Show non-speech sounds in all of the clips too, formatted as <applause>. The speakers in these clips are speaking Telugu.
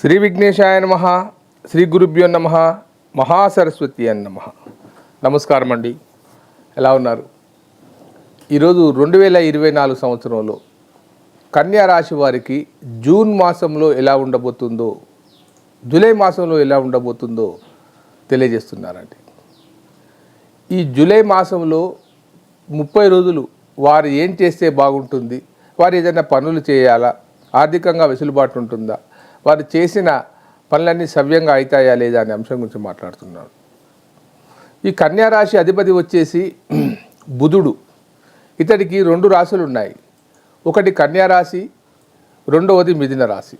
శ్రీ విఘ్నేశాయ నమ శ్రీ గురుభ్యో నమ మహాసరస్వతి అని నమ. నమస్కారం అండి. ఎలా ఉన్నారు? ఈరోజు రెండు వేల ఇరవై నాలుగు సంవత్సరంలో కన్యా రాశి వారికి జూన్ మాసంలో ఎలా ఉండబోతుందో జూలై మాసంలో ఎలా ఉండబోతుందో తెలియజేస్తున్నారండి. ఈ జూలై మాసంలో ముప్పై రోజులు వారు ఏం చేస్తే బాగుంటుంది వారు ఏదైనా పనులు చేయాలా ఆర్థికంగా వెసులుబాటు ఉంటుందా వారు చేసిన పనులన్నీ సవ్యంగా అవుతాయా లేదా అనే అంశం గురించి మాట్లాడుతున్నాడు ఈ కన్యారాశి అధిపతి వచ్చేసి <clears throat> బుధుడు. ఇతడికి రెండు రాశులు ఉన్నాయి. ఒకటి కన్యారాశి రెండవది మిథున రాశి.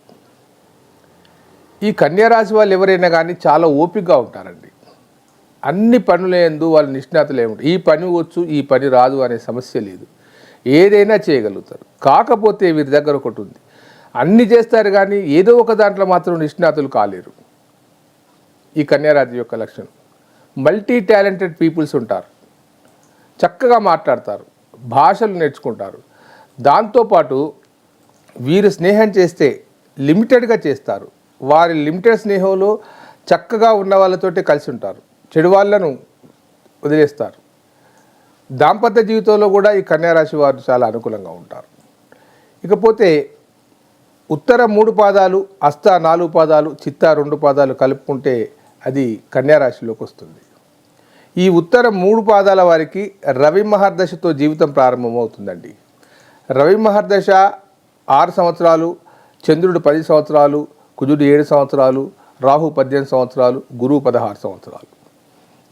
ఈ కన్యా రాశి వాళ్ళు ఎవరైనా కానీ చాలా ఓపికగా ఉంటారండి. అన్ని పనులందు వాళ్ళు నిష్ణాతలు ఉంటారు. ఈ పని వచ్చు ఈ పని రాదు అనే సమస్య లేదు. ఏదైనా చేయగలుగుతారు. కాకపోతే వీరి దగ్గర ఒకటి ఉంది. అన్ని చేస్తారు కానీ ఏదో ఒక దాంట్లో మాత్రం నిష్ణాతులు కాలేరు. ఈ కన్యారాశి యొక్క లక్షణం. మల్టీ టాలెంటెడ్ పీపుల్స్ ఉంటారు. చక్కగా మాట్లాడతారు. భాషలు నేర్చుకుంటారు. దాంతోపాటు వీరు స్నేహం చేస్తే లిమిటెడ్గా చేస్తారు. వారి లిమిటెడ్ స్నేహంలో చక్కగా ఉన్న వాళ్ళతోటే కలిసి ఉంటారు. చెడు వాళ్ళను వదిలేస్తారు. దాంపత్య జీవితంలో కూడా ఈ కన్యారాశి వారు చాలా అనుకూలంగా ఉంటారు. ఇకపోతే ఉత్తర మూడు పాదాలు అస్త నాలుగు పాదాలు చిత్త రెండు పాదాలు కలుపుకుంటే అది కన్యారాశిలోకి వస్తుంది. ఈ ఉత్తర మూడు పాదాల వారికి రవి మహర్దశతో జీవితం ప్రారంభమవుతుందండి. రవి మహర్దశ ఆరు సంవత్సరాలు చంద్రుడు పది సంవత్సరాలు కుజుడు ఏడు సంవత్సరాలు రాహు పద్దెనిమిది సంవత్సరాలు గురువు పదహారు సంవత్సరాలు.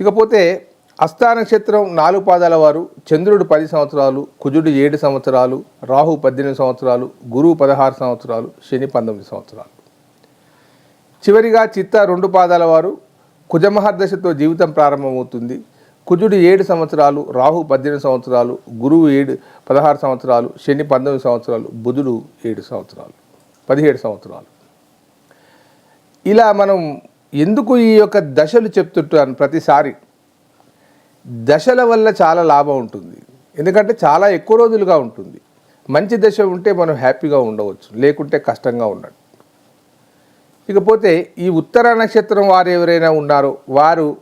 ఇకపోతే అస్థా నక్షత్రం నాలుగు పాదాల వారు చంద్రుడు పది సంవత్సరాలు కుజుడు ఏడు సంవత్సరాలు రాహు పద్దెనిమిది సంవత్సరాలు గురువు పదహారు సంవత్సరాలు శని పంతొమ్మిది సంవత్సరాలు. చివరిగా చిత్త రెండు పాదాల వారు కుజమహర్దశతో జీవితం ప్రారంభమవుతుంది. కుజుడు ఏడు సంవత్సరాలు రాహు పద్దెనిమిది సంవత్సరాలు గురువు ఏడు పదహారు సంవత్సరాలు శని పంతొమ్మిది సంవత్సరాలు బుధుడు ఏడు సంవత్సరాలు పదిహేడు సంవత్సరాలు. ఇలా మనం ఎందుకు ఈ యొక్క దశలు చెప్తుంటాను ప్రతిసారి? దశల వల్ల చాలా లాభం ఉంటుంది. ఎందుకంటే చాలా ఎక్కువ రోజులుగా ఉంటుంది. మంచి దశ ఉంటే మనం హ్యాపీగా ఉండవచ్చు. లేకుంటే కష్టంగా ఉండదు. ఇకపోతే ఈ ఉత్తర నక్షత్రం వారు ఎవరైనా ఉన్నారో వారు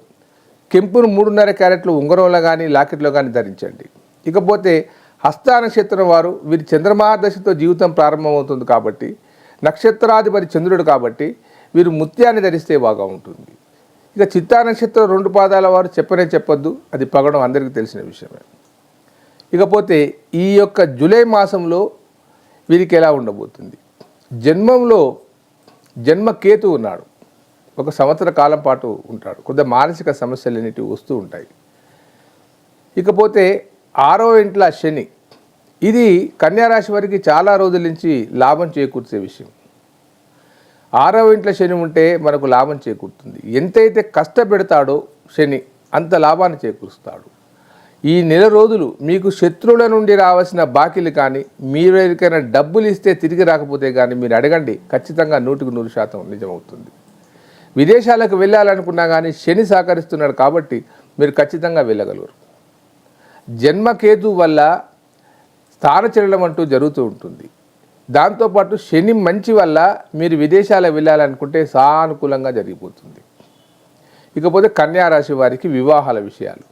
కెంపును మూడున్నర క్యారెట్లు ఉంగరంలో కానీ లాకెట్లో కానీ ధరించండి. ఇకపోతే హస్త నక్షత్రం వారు వీరి చంద్రమహాదశతో జీవితం ప్రారంభమవుతుంది కాబట్టి నక్షత్రాధిపతి చంద్రుడు కాబట్టి వీరు ముత్యాన్ని ధరిస్తే బాగా ఉంటుంది. ఇక చిత్తా నక్షత్రం రెండు పాదాల వారు చెప్పనే చెప్పొద్దు. అది పగడం అందరికీ తెలిసిన విషయమే. ఇకపోతే ఈ యొక్క జూలై మాసంలో వీరికి ఎలా ఉండబోతుంది? జన్మంలో జన్మ కేతు ఉన్నాడు. ఒక సంవత్సర కాలం పాటు ఉంటాడు. కొద్ది మానసిక సమస్యలు అనేటివి వస్తూ ఉంటాయి. ఇకపోతే ఆరో ఇంట్ల శని. ఇది కన్యారాశి వారికి చాలా రోజుల నుంచి లాభం చేకూర్చే విషయం. ఆరవ ఇంట్లో శని ఉంటే మనకు లాభం చేకూరుతుంది. ఎంతైతే కష్టపెడతాడో శని అంత లాభాన్ని చేకూరుస్తాడు. ఈ నెల రోజులు మీకు శత్రువుల నుండి రావాల్సిన బాకీలు కానీ మీరు ఎవరికైనా డబ్బులు ఇస్తే తిరిగి రాకపోతే కానీ మీరు అడగండి. ఖచ్చితంగా నూటికి నూరు శాతం నిజమవుతుంది. విదేశాలకు వెళ్ళాలనుకున్నా కానీ శని సహకరిస్తున్నాడు కాబట్టి మీరు ఖచ్చితంగా వెళ్ళగలరు. జన్మకేతు వల్ల స్థానచలనం అంటూ జరుగుతూ ఉంటుంది. దాంతోపాటు శని మంచి వల్ల మీరు విదేశాలకు వెళ్ళాలనుకుంటే సానుకూలంగా జరిగిపోతుంది. ఇకపోతే కన్యా రాశి వారికి వివాహాల విషయాలు.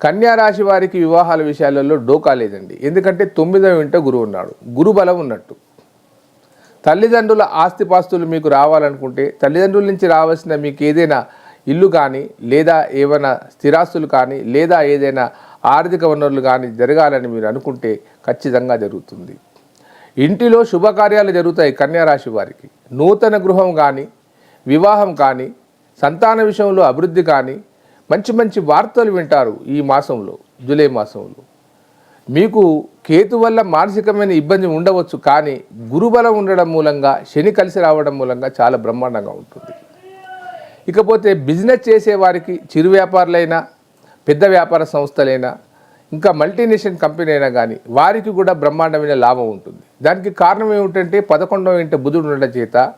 కన్యా రాశి వారికి వివాహాల విషయాలలో డోకా లేదండి. ఎందుకంటే తొమ్మిదవ ఇంట గురువు ఉన్నాడు. గురు బలం ఉన్నట్టు. తల్లిదండ్రుల ఆస్తిపాస్తులు మీకు రావాలనుకుంటే తల్లిదండ్రుల నుంచి రావాల్సిన మీకు ఏదైనా ఇల్లు కానీ లేదా ఏమైనా స్థిరాస్తులు కానీ లేదా ఏదైనా ఆర్థిక వనరులు కానీ జరగాలని మీరు అనుకుంటే ఖచ్చితంగా జరుగుతుంది. ఇంటిలో శుభకార్యాలు జరుగుతాయి కన్యారాశి వారికి. నూతన గృహం కానీ వివాహం కానీ సంతాన విషయంలో అభివృద్ధి కానీ మంచి మంచి వార్తలు వింటారు ఈ మాసంలో జూలై మాసంలో. మీకు కేతు వల్ల మానసికమైన ఇబ్బంది ఉండవచ్చు కానీ గురుబలం ఉండడం మూలంగా శని కలిసి రావడం మూలంగా చాలా బ్రహ్మాండంగా ఉంటుంది. ఇకపోతే బిజినెస్ చేసేవారికి చిరు వ్యాపారులైనా పెద్ద వ్యాపార సంస్థలైనా ఇంకా మల్టీనేషనల్ కంపెనీ అయినా కానీ వారికి కూడా బ్రహ్మాండమైన లాభం ఉంటుంది. దానికి కారణం ఏమిటంటే పదకొండవ ఇంట బుధుడు ఉండడం చేత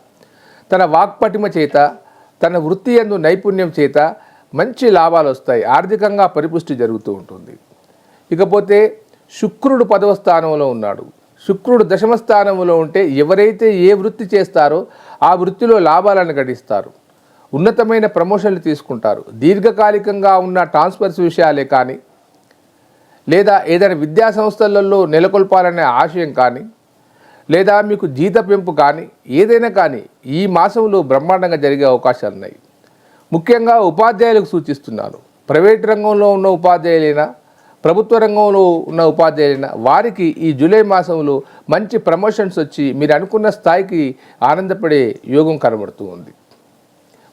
తన వాక్పటిమ చేత తన వృత్తి ఎందు నైపుణ్యం చేత మంచి లాభాలు వస్తాయి. ఆర్థికంగా పరిపుష్టి జరుగుతూ ఉంటుంది. ఇకపోతే శుక్రుడు పదవ స్థానంలో ఉన్నాడు. శుక్రుడు దశమ స్థానంలో ఉంటే ఎవరైతే ఏ వృత్తి చేస్తారో ఆ వృత్తిలో లాభాలను గడిస్తారు. ఉన్నతమైన ప్రమోషన్లు తీసుకుంటారు. దీర్ఘకాలికంగా ఉన్న ట్రాన్స్ఫర్స్ విషయాలే కానీ లేదా ఏదైనా విద్యా సంస్థలలో నెలకొల్పాలనే ఆశయం కానీ లేదా మీకు జీత పెంపు కానీ ఏదైనా కానీ ఈ మాసంలో బ్రహ్మాండంగా జరిగే అవకాశాలు ఉన్నాయి. ముఖ్యంగా ఉపాధ్యాయులకు సూచిస్తున్నాను. ప్రైవేట్ రంగంలో ఉన్న ఉపాధ్యాయులైనా ప్రభుత్వ రంగంలో ఉన్న ఉపాధ్యాయులైనా వారికి ఈ జూలై మాసంలో మంచి ప్రమోషన్స్ వచ్చి మీరు అనుకున్న స్థాయికి ఆనందపడే యోగం కనబడుతూ ఉంది.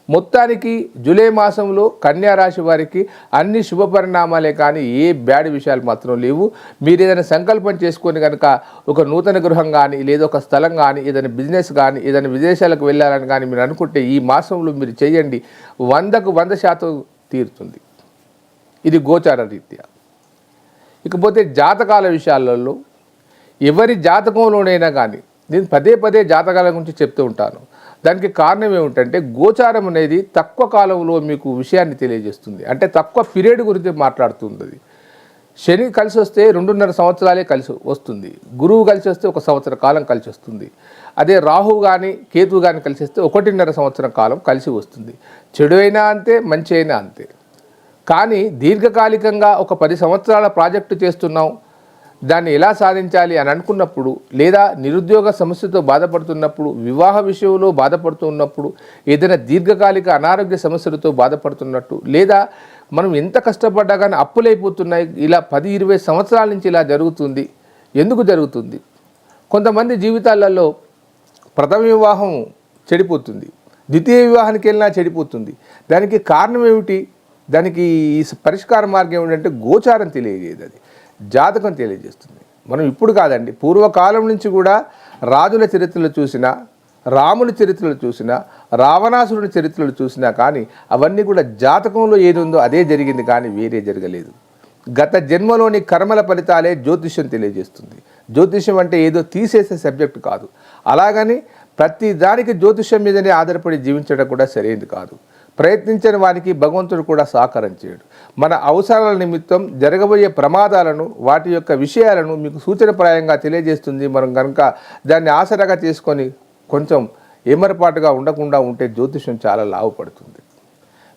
మొత్తానికి జూలై మాసంలో కన్యా రాశి వారికి అన్ని శుభ పరిణామాలే కానీ ఏ బ్యాడ్ విషయాలు మాత్రం లేవు. మీరు ఏదైనా సంకల్పం చేసుకొని కనుక ఒక నూతన గృహం కానీ లేదా ఒక స్థలం కానీ ఏదైనా బిజినెస్ కానీ ఏదైనా విదేశాలకు వెళ్ళాలని కానీ మీరు అనుకుంటే ఈ మాసంలో మీరు చేయండి. వందకు వంద శాతం తీరుతుంది. ఇది గోచార రీత్యా. ఇకపోతే జాతకాల విషయాలలో ఎవరి జాతకంలోనైనా కానీ నేను పదే పదే జాతకాల గురించి చెప్తూ ఉంటాను. దానికి కారణం ఏమిటంటే గోచారం అనేది తక్కువ కాలంలో మీకు విషయాన్ని తెలియజేస్తుంది. అంటే తక్కువ పీరియడ్ గురించి మాట్లాడుతుంది అది శని కలిసి వస్తే రెండున్నర సంవత్సరాలే కలిసి వస్తుంది. గురువు కలిసి వస్తే ఒక సంవత్సర కాలం కలిసి వస్తుంది. అదే రాహు కానీ కేతువు కానీ కలిసి వస్తే ఒకటిన్నర సంవత్సరం కాలం కలిసి వస్తుంది. చెడు అయినా అంతే మంచి అయినా అంతే. కానీ దీర్ఘకాలికంగా ఒక పది సంవత్సరాల ప్రాజెక్టు చేస్తున్నాం. దాన్ని ఎలా సాధించాలి అని అనుకున్నప్పుడు లేదా నిరుద్యోగ సమస్యతో బాధపడుతున్నప్పుడు వివాహ విషయంలో బాధపడుతున్నప్పుడు ఏదైనా దీర్ఘకాలిక అనారోగ్య సమస్యలతో బాధపడుతున్నట్టు లేదా మనం ఎంత కష్టపడ్డా కానీ అప్పులైపోతున్నాయి ఇలా పది ఇరవై సంవత్సరాల నుంచి ఇలా జరుగుతుంది. ఎందుకు జరుగుతుంది? కొంతమంది జీవితాలలో ప్రథమ వివాహం చెడిపోతుంది ద్వితీయ వివాహానికి వెళ్ళినా చెడిపోతుంది. దానికి కారణం ఏమిటి? దానికి ఈ పరిష్కార మార్గం ఏమిటంటే గోచారం తెలియజేయదు అది జాతకం తెలియజేస్తుంది. మనం ఇప్పుడు కాదండి పూర్వకాలం నుంచి కూడా రాజుల చరిత్రలు చూసినా రాముని చరిత్రలు చూసినా రావణాసురుని చరిత్రలు చూసినా కానీ అవన్నీ కూడా జాతకంలో ఏది ఉందో అదే జరిగింది కానీ వేరే జరగలేదు. గత జన్మలోని కర్మల ఫలితాలే జ్యోతిష్యం తెలియజేస్తుంది. జ్యోతిష్యం అంటే ఏదో తీసేసే సబ్జెక్ట్ కాదు. అలాగని ప్రతి దానికి జ్యోతిష్యం మీదనే ఆధారపడి జీవించడం కూడా సరైనది కాదు. ప్రయత్నించని వారికి భగవంతుడు కూడా సహకారం చేయడు. మన అవసరాల నిమిత్తం జరగబోయే ప్రమాదాలను వాటి యొక్క విషయాలను మీకు సూచనప్రాయంగా తెలియజేస్తుంది. మనం కనుక దాన్ని ఆసరాగా చేసుకొని కొంచెం ఏమరపాటుగా ఉండకుండా ఉంటే జ్యోతిషం చాలా లాభపడుతుంది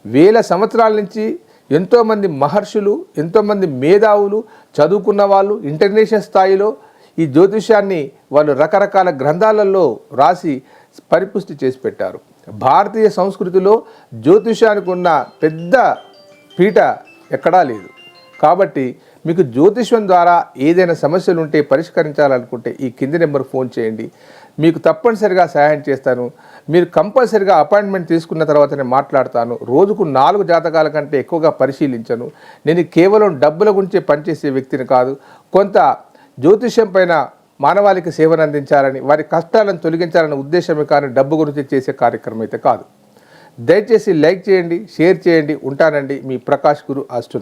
వేల సంవత్సరాల నుంచి ఎంతోమంది మహర్షులు ఎంతోమంది మేధావులు చదువుకున్న వాళ్ళు ఇంటర్నేషనల్ స్థాయిలో ఈ జ్యోతిషాన్ని వాళ్ళు రకరకాల గ్రంథాలలో రాసి పరిపుష్టి చేసి పెట్టారు. భారతీయ సంస్కృతిలో జ్యోతిషానికి ఉన్న పెద్ద పీట ఎక్కడా లేదు. కాబట్టి మీకు జ్యోతిష్యం ద్వారా ఏదైనా సమస్యలు ఉంటే పరిష్కరించాలనుకుంటే ఈ కింది నెంబర్ ఫోన్ చేయండి. మీకు తప్పనిసరిగా సహాయం చేస్తాను. మీరు కంపల్సరిగా అపాయింట్మెంట్ తీసుకున్న తర్వాత నేను మాట్లాడతాను. రోజుకు నాలుగు జాతకాల కంటే ఎక్కువగా పరిశీలించను. నేను కేవలం డబ్బుల గురించి పనిచేసే వ్యక్తిని కాదు. కొంత జ్యోతిష్యం పైన మానవాళికి సేవను అందించాలని వారి కష్టాలను తొలగించాలనే ఉద్దేశమే కానీ డబ్బు గురించి చేసే కార్యక్రమం అయితే కాదు. దయచేసి లైక్ చేయండి షేర్ చేయండి ఉంటానండి. మీ ప్రకాష్ గురు అష్టు